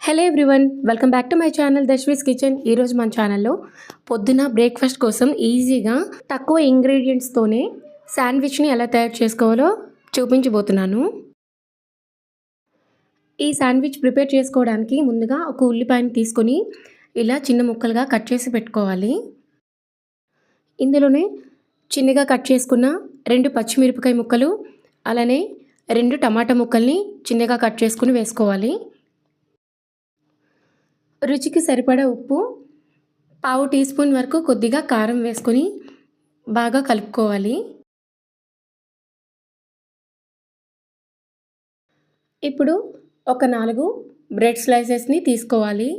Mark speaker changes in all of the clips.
Speaker 1: Hello everyone welcome back to my channel దశ్వీస్ kitchen. ఈరోజు మన ఛానల్లో పొద్దున బ్రేక్ఫాస్ట్ కోసం ఈజీగా తక్కువ ఇంగ్రీడియంట్స్తోనే శాండ్విచ్ని ఎలా తయారు చేసుకోవాలో చూపించబోతున్నాను. ఈ శాండ్విచ్ ప్రిపేర్ చేసుకోవడానికి ముందుగా ఒక ఉల్లిపాయని తీసుకొని ఇలా చిన్న ముక్కలుగా కట్ చేసి పెట్టుకోవాలి. ఇందులోనే చిన్నగా కట్ చేసుకున్న రెండు పచ్చిమిరపకాయ ముక్కలు అలానే రెండు టమాటా ముక్కల్ని చిన్నగా కట్ చేసుకుని వేసుకోవాలి. రుచికి సరిపడా ఉప్పు పావు టీ స్పూన్ వరకు కొద్దిగా కారం వేసుకొని బాగా కలుపుకోవాలి. ఇప్పుడు ఒక నాలుగు బ్రెడ్ స్లైసెస్ని తీసుకోవాలి.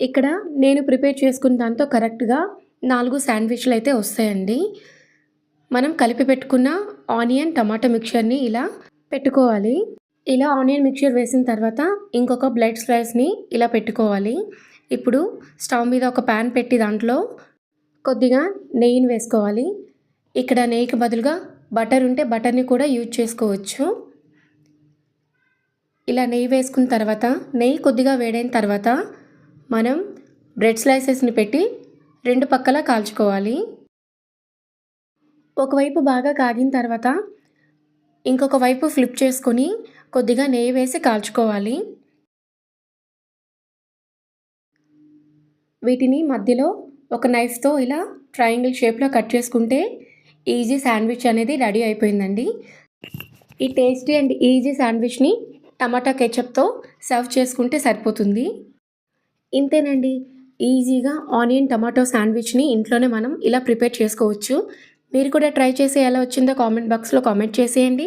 Speaker 1: ఇక్కడ నేను ప్రిపేర్ చేసుకున్న దాంతో కరెక్ట్గా నాలుగు శాండ్విచ్లు అయితే వస్తాయండి. మనం కలిపి పెట్టుకున్న ఆనియన్ టమాటా మిక్చర్ని ఇలా పెట్టుకోవాలి. ఇలా ఆనియన్ మిక్చర్ వేసిన తర్వాత ఇంకొక బ్లడ్ స్లైస్ని ఇలా పెట్టుకోవాలి. ఇప్పుడు స్టవ్ మీద ఒక ప్యాన్ పెట్టి దాంట్లో కొద్దిగా నెయ్యిని వేసుకోవాలి. ఇక్కడ నెయ్యికి బదులుగా బటర్ ఉంటే బటర్ని కూడా యూజ్ చేసుకోవచ్చు. ఇలా నెయ్యి వేసుకున్న తర్వాత నెయ్యి కొద్దిగా వేడైన తర్వాత మనం బ్రెడ్ స్లైసెస్ని పెట్టి రెండు పక్కల కాల్చుకోవాలి. ఒకవైపు బాగా కాగిన తర్వాత ఇంకొక వైపు ఫ్లిప్ చేసుకొని కొద్దిగా నెయ్యి వేసి కాల్చుకోవాలి. వీటిని మధ్యలో ఒక నైఫ్తో ఇలా ట్రయాంగిల్ షేప్లో కట్ చేసుకుంటే ఈజీ శాండ్విచ్ అనేది రెడీ అయిపోయిందండి. ఈ టేస్టీ అండ్ ఈజీ శాండ్విచ్ని టమాటా కెచప్తో సర్వ్ చేసుకుంటే సరిపోతుంది. ఇంతేనండి ఈజీగా ఆనియన్ టమాటో శాండ్విచ్ని ఇంట్లోనే మనం ఇలా ప్రిపేర్ చేసుకోవచ్చు. మీరు కూడా ట్రై చేసి ఎలా వచ్చిందో కామెంట్ బాక్స్లో కామెంట్ చేసేయండి.